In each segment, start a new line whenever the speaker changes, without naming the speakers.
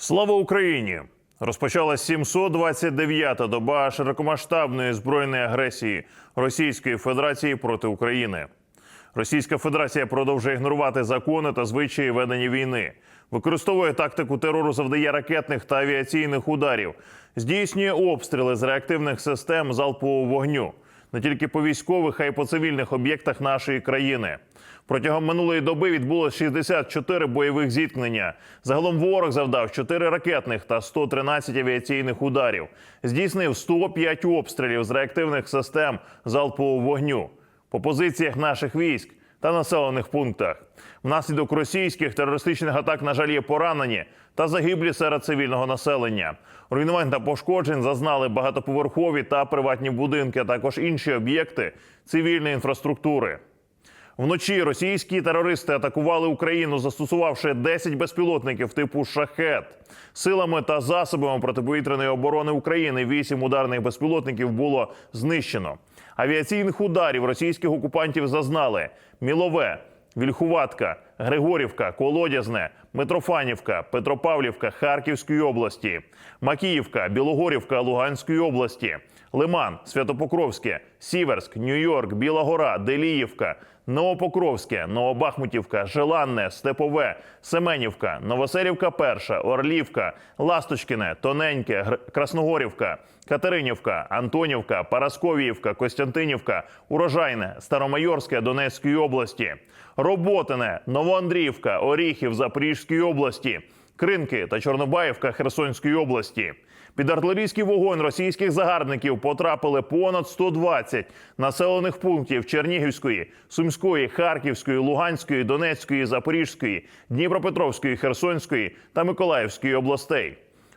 Слава Україні! Розпочалась 729-та доба широкомасштабної збройної агресії Російської Федерації проти України. Російська Федерація продовжує ігнорувати закони та звичаї ведення війни, використовує тактику терору, завдає ракетних та авіаційних ударів, здійснює обстріли з реактивних систем залпового вогню не тільки по військових, а й по цивільних об'єктах нашої країни. Протягом минулої доби відбулось 64 бойових зіткнення. Загалом ворог завдав 4 ракетних та 113 авіаційних ударів. Здійснив 105 обстрілів з реактивних систем залпового вогню по позиціях наших військ та населених пунктах. Внаслідок російських терористичних атак, на жаль, є поранені та загиблі серед цивільного населення. Руйнувань та пошкоджень зазнали багатоповерхові та приватні будинки, а також інші об'єкти цивільної інфраструктури. Вночі російські терористи атакували Україну, застосувавши 10 безпілотників типу шахет. Силами та засобами протиповітряної оборони України 8 ударних безпілотників було знищено. Авіаційних ударів російських окупантів зазнали. Мілове, Вільхуватка, Григорівка, Колодязне, Митрофанівка, Петропавлівка Харківської області, Макіївка, Білогорівка Луганської області, Лиман, Святопокровське, Сіверськ, Нью-Йорк, Біла Гора, Деліївка, Новопокровське, Новобахмутівка, Желанне, Степове, Семенівка, Новоселівка, Перша, Орлівка, Ласточкине, Тоненьке, Гр- Красногорівка, Катеринівка, Антонівка, Парасковіївка, Костянтинівка, Урожайне, Старомайорське Донецької області, Роботине, Новоандріївка, Оріхів Запорізької області, Кринки та Чорнобаївка Херсонської області. Під артилерійський вогонь російських загарбників потрапили понад 120 населених пунктів Чернігівської, Сумської, Харківської, Луганської, Донецької, Запорізької, Дніпропетровської, Херсонської та Миколаївської областей.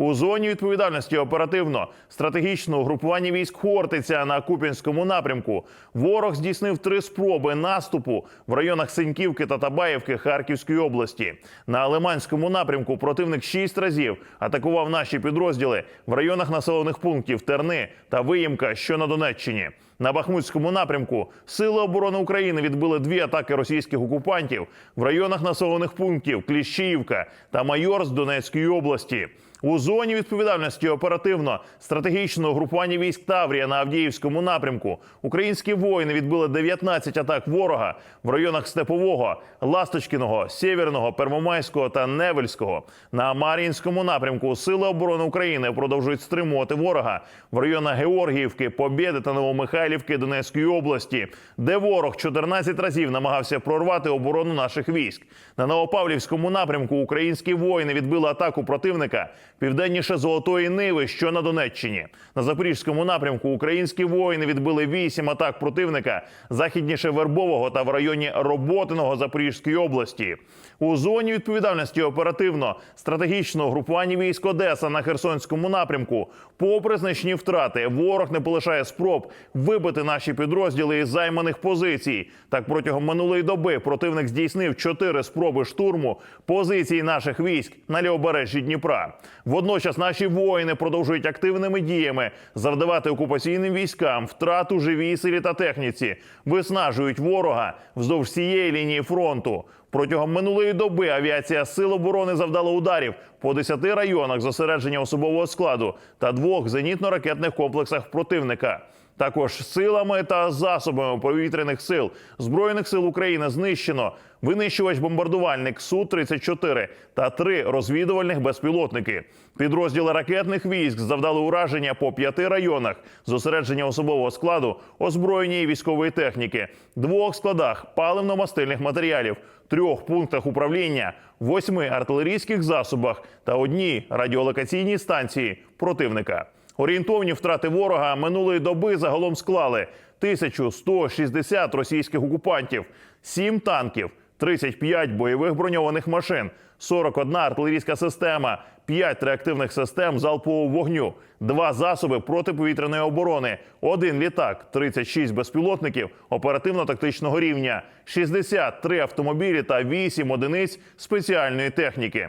У зоні відповідальності оперативно стратегічного групування військ Хортиця на Куп'янському напрямку ворог здійснив три спроби наступу в районах Синьківки та Табаївки Харківської області. На Лиманському напрямку противник шість разів атакував наші підрозділи в районах населених пунктів Терни та Виїмка, що на Донеччині. На Бахмутському напрямку Сили оборони України відбили дві атаки російських окупантів в районах населених пунктів Кліщіївка та Майор з Донецької області. У зоні відповідальності оперативно стратегічного групування військ Таврія на Авдіївському напрямку українські воїни відбили 19 атак ворога в районах Степового, Ласточкіного, Сєвєрного, Первомайського та Невельського. На Мар'їнському напрямку Сили оборони України продовжують стримувати ворога в районах Георгіївки, Побєди та Новомихайлівки Донецької області, де ворог 14 разів намагався прорвати оборону наших військ. На Новопавлівському напрямку українські воїни відбили атаку противника південніше Золотої Ниви, що на Донеччині. На Запорізькому напрямку українські воїни відбили вісім атак противника західніше Вербового та в районі Роботиного Запорізької області. У зоні відповідальності оперативно стратегічного групування військ Одеса на Херсонському напрямку. Попри значні втрати, ворог не полишає спроб вибити наші підрозділи із займаних позицій. Так протягом минулої доби противник здійснив чотири спроби штурму позицій наших військ на лівобережжі Дніпра. Водночас наші воїни продовжують активними діями завдавати окупаційним військам втрату живій силі та техніці, виснажують ворога вздовж всієї лінії фронту. Протягом минулої доби авіація Сил оборони завдала ударів по 10 районах зосередження особового складу та двох зенітно-ракетних комплексах противника. Також силами та засобами повітряних сил збройних сил України знищено винищувач-бомбардувальник су 34 та три розвідувальних безпілотники. Підрозділи ракетних військ завдали ураження по п'яти районах зосередження особового складу, озброєння і військової техніки, двох складах паливно-мастильних матеріалів, трьох пунктах управління, восьми артилерійських засобах та одній радіолокаційній станції противника. Орієнтовні втрати ворога минулої доби загалом склали 1160 російських окупантів, 7 танків, 35 бойових броньованих машин, 41 артилерійська система, 5 реактивних систем залпового вогню, 2 засоби протиповітряної оборони, 1 літак, 36 безпілотників оперативно-тактичного рівня, 63 автомобілі та 8 одиниць спеціальної техніки.